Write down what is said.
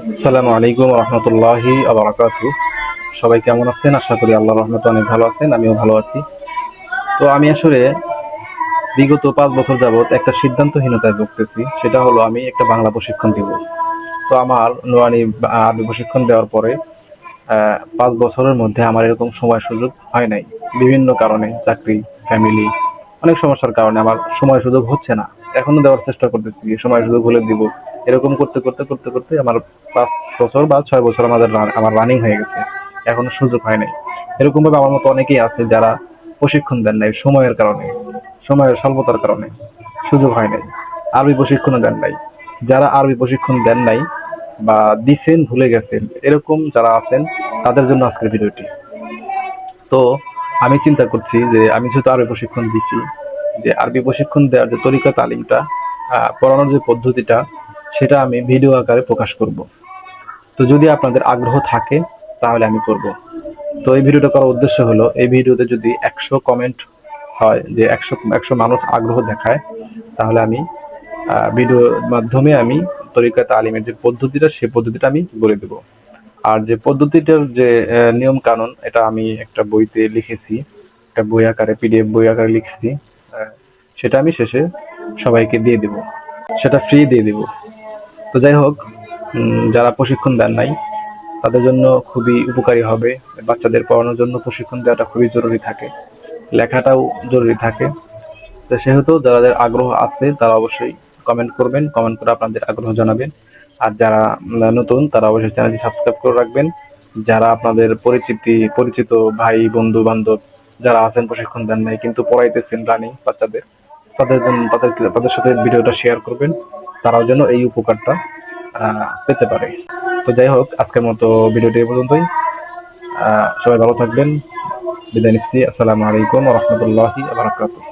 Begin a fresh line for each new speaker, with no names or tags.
আসসালামু আলাইকুম রহমতুল্লাহি সবাই কেমন আছেন? আশা করি আল্লাহ রহমতে অনেক ভালো আছেন, আমিও ভালো আছি। তো আমি আসলে বিগত পাঁচ বছর যাবত একটা সিদ্ধান্তহীনতায় ভুগতেছি, সেটা হলো আমি একটা বাংলা প্রশিক্ষণ দিব। তো আমার নোয়ানি আরবি প্রশিক্ষণ দেওয়ার পরে পাঁচ বছরের মধ্যে আমার এরকম সময় সুযোগ হয় নাই। বিভিন্ন কারণে, চাকরি ফ্যামিলি অনেক সমস্যার কারণে আমার সময় সুযোগ হচ্ছে না। এখনও দেওয়ার চেষ্টা করতেছি, সময় সুযোগ হলে দিব। এরকম করতে করতে করতে করতে আমার পাঁচ বছর বা ছয় বছর আমাদের আমার রানিং হয়ে গেছে। এখনও সুযোগ হয় নাই। এরকম ভাবে আমার মতো অনেকেই আছে যারা প্রশিক্ষণ দেন নাই সময়ের কারণে, সময়ের স্বল্পতার কারণে সুযোগ হয় নাই। আরবি প্রশিক্ষণও দেন নাই। যারা আরবি প্রশিক্ষণ দেন নাই বা দিছেন, ভুলে গেছেন, এরকম যারা আছেন, তাদের জন্য আজকের ভিডিওটি। তো আমি চিন্তা করছি যে আমি যেহেতু আরবি প্রশিক্ষণ দিচ্ছি যে আরবি প্রশিক্ষণ দেওয়ার যে তরিকা তালিমটা পড়ানোর যে পদ্ধতিটা সেটা আমি ভিডিও আকারে প্রকাশ করব। তো যদি আপনাদের আগ্রহ থাকে, তাহলে আমি করব। তো এই ভিডিওটা করার উদ্দেশ্য হলো, এই ভিডিওতে যদি একশো কমেন্ট হয়, যে একশো একশো মানুষ আগ্রহ দেখায়, তাহলে আমি ভিডিওর মাধ্যমে আমি তরিকা তালিমের যে পদ্ধতিটা সেই পদ্ধতিটা আমি বলে দেব। আর যে পদ্ধতিটার যে নিয়ম কানুন এটা আমি একটা বইতে লিখেছি, একটা বই আকারে পিডিএফ বই আকারে লিখেছি সেটা আমি শেষে সবাইকে দিয়ে দেব। সেটা ফ্রি দিয়ে দেব। তো যাই হোক যারা প্রশিক্ষণ দেন নাই, তাদের জন্য খুবই উপকারী হবে। বাচ্চাদের পড়ানোর জন্য প্রশিক্ষণ দেওয়াটা খুবই জরুরি থাকে। লেখাটাও জরুরি থাকে। তো সেহেতু যাদের আগ্রহ আছে, তারা অবশ্যই কমেন্ট করবেন। কমেন্ট করে আপনাদের আগ্রহ জানাবেন। আর যারা নতুন, তারা অবশ্যই চ্যানেলটি সাবস্ক্রাইব করে রাখবেন। যারা আপনাদের পরিচিতি, পরিচিত ভাই, বন্ধু, বান্ধব যারা আছেন, প্রশিক্ষণ দেন নাই, কিন্তু পড়াইতেছেন, রানিং বাচ্চাদের, তাদের জন্য, তাদের তাদের সাথে ভিডিওটা শেয়ার করবেন। তারাও যেন এই উপকারটা পেতে পারে। তো যাই হোক, আজকের মতো ভিডিওটি এ পর্যন্তই। সবাই ভালো থাকবেন। বিদায় নিচ্ছি। আসসালামু আলাইকুম রহমতুল্লাহি আবরাকাতুহ